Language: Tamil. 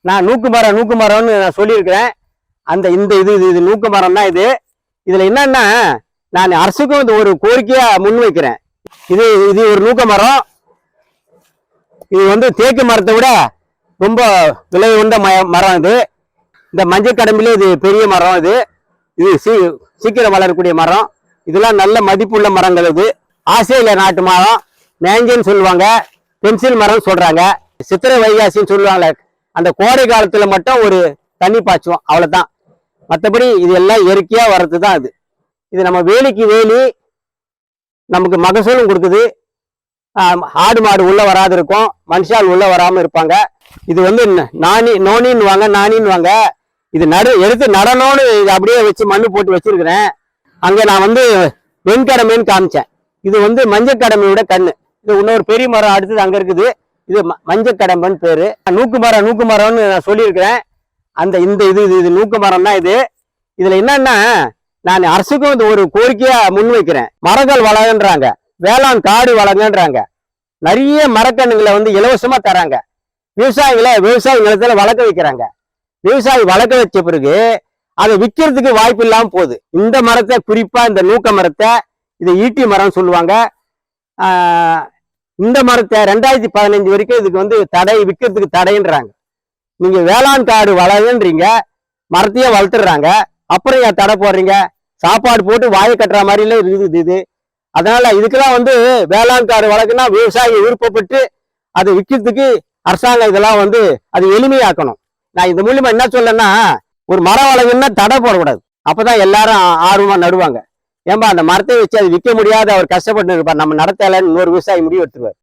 நான் நூக்கு மரம் நூக்கு மரம்னு நான் சொல்லியிருக்கிறேன். அந்த இந்த இது இது இது நூக்கு மரம் தான் இது. இதில் என்னன்னா நான் அரசுக்கும் இந்த ஒரு கோரிக்கையாக முன்வைக்கிறேன். இது இது ஒரு நூக்க மரம் இது வந்து தேக்கு மரத்தை விட ரொம்ப விலை உண்ட ம- மரம் இது. இந்த மஞ்சள் கடம்பிலே இது பெரிய மரம் இது. இது சீ சீக்கிரம் வளரக்கூடிய மரம். இதெல்லாம் நல்ல மதிப்புள்ள மரங்கள் இது. ஆஸ்திரேலியா நாட்டு மரம். மேஞ்சன்னு சொல்லுவாங்க. பென்சில் மரம் சொல்கிறாங்க சித்திரை வைகாசின்னு சொல்லுவாங்களே அந்த கோடை காலத்துல மட்டும் ஒரு தண்ணி பாய்ச்சுவோம். அவ்வளவுதான். மற்றபடி இது எல்லாம் இயற்கையா வர்றது தான் அது. இது நம்ம வேலிக்கு வேலி நமக்கு மகசூலும் கொடுக்குது. ஆடு மாடு உள்ள வராது இருக்கும் மனுஷால் உள்ள வராம இருப்பாங்க. இது வந்து நானி நாணி நோனின்னு வாங்க நாணின்னு வாங்க இது நடு எடுத்து நடனோன்னு இது அப்படியே வச்சு மண்ணு போட்டு வச்சிருக்கிறேன். அங்க நான் வந்து வெண்கடமைன்னு காமிச்சேன். இது வந்து மஞ்சள் கடமையோட கண்ணு. இது இன்னொரு பெரிய மரம் அடுத்தது அங்க இருக்குது. இது ம- கடம்பன் பேரு. நூக்கு மரம் நூக்கு மரம்னு நான் சொல்லியிருக்கிறேன். அந்த இந்த இது இது இது நூக்கு மரம் தான் இது. இதுல என்னன்னா நான் அரசுக்கும் இந்த ஒரு கோரிக்கையா முன்வைக்கிறேன். மரங்கள் வளங்கன்றாங்க. வேளாண் காடு வளங்கன்றாங்க. நிறைய மரக்கண்ணுங்களை வந்து இலவசமா தராங்க விவசாயிகளை விவசாய நிலத்துல வளர்க்க வைக்கிறாங்க. விவசாயி வளர்க்க வச்ச பிறகு அதை விற்கிறதுக்கு வாய்ப்பு இல்லாம போகுது. இந்த மரத்தை குறிப்பா இந்த நூக்க மரத்தை இதை ஈட்டி மரம்னு சொல்லுவாங்க. இந்த மரத்தை ரெண்டாயிரத்தி பதினஞ்சு வரைக்கும் இதுக்கு வந்து தடை விற்கிறதுக்கு தடைன்றாங்க. நீங்க வேளாண் காடு வளருன்றீங்க மரத்தையே வளர்த்துடுறாங்க அப்புறம் ஏன் தடை போடுறீங்க? சாப்பாடு போட்டு வாயை கட்டுற மாதிரில இருக்குது இது. அதனால இதுக்கெல்லாம் வந்து வேளாண் காடு வளர்க்குன்னா விவசாயி விருப்பப்பட்டு அதை விற்கிறதுக்கு அரசாங்கம் இதெல்லாம் வந்து அது எளிமையாக்கணும். நான் இந்த மூலியமா என்ன சொல்லேன்னா ஒரு மரம் வளர்க்குன்னா தடை போடக்கூடாது. அப்பதான் எல்லாரும் ஆர்வமாக ஆர்வமா நடுவாங்க. ஏன்பா அந்த மரத்தை வச்சு அது விற்க முடியாத அவர் கஷ்டப்பட்டு இருப்பார். நம்ம நடத்தலைன்னு இன்னொரு விவசாயி முடிவு எடுத்துருவார்.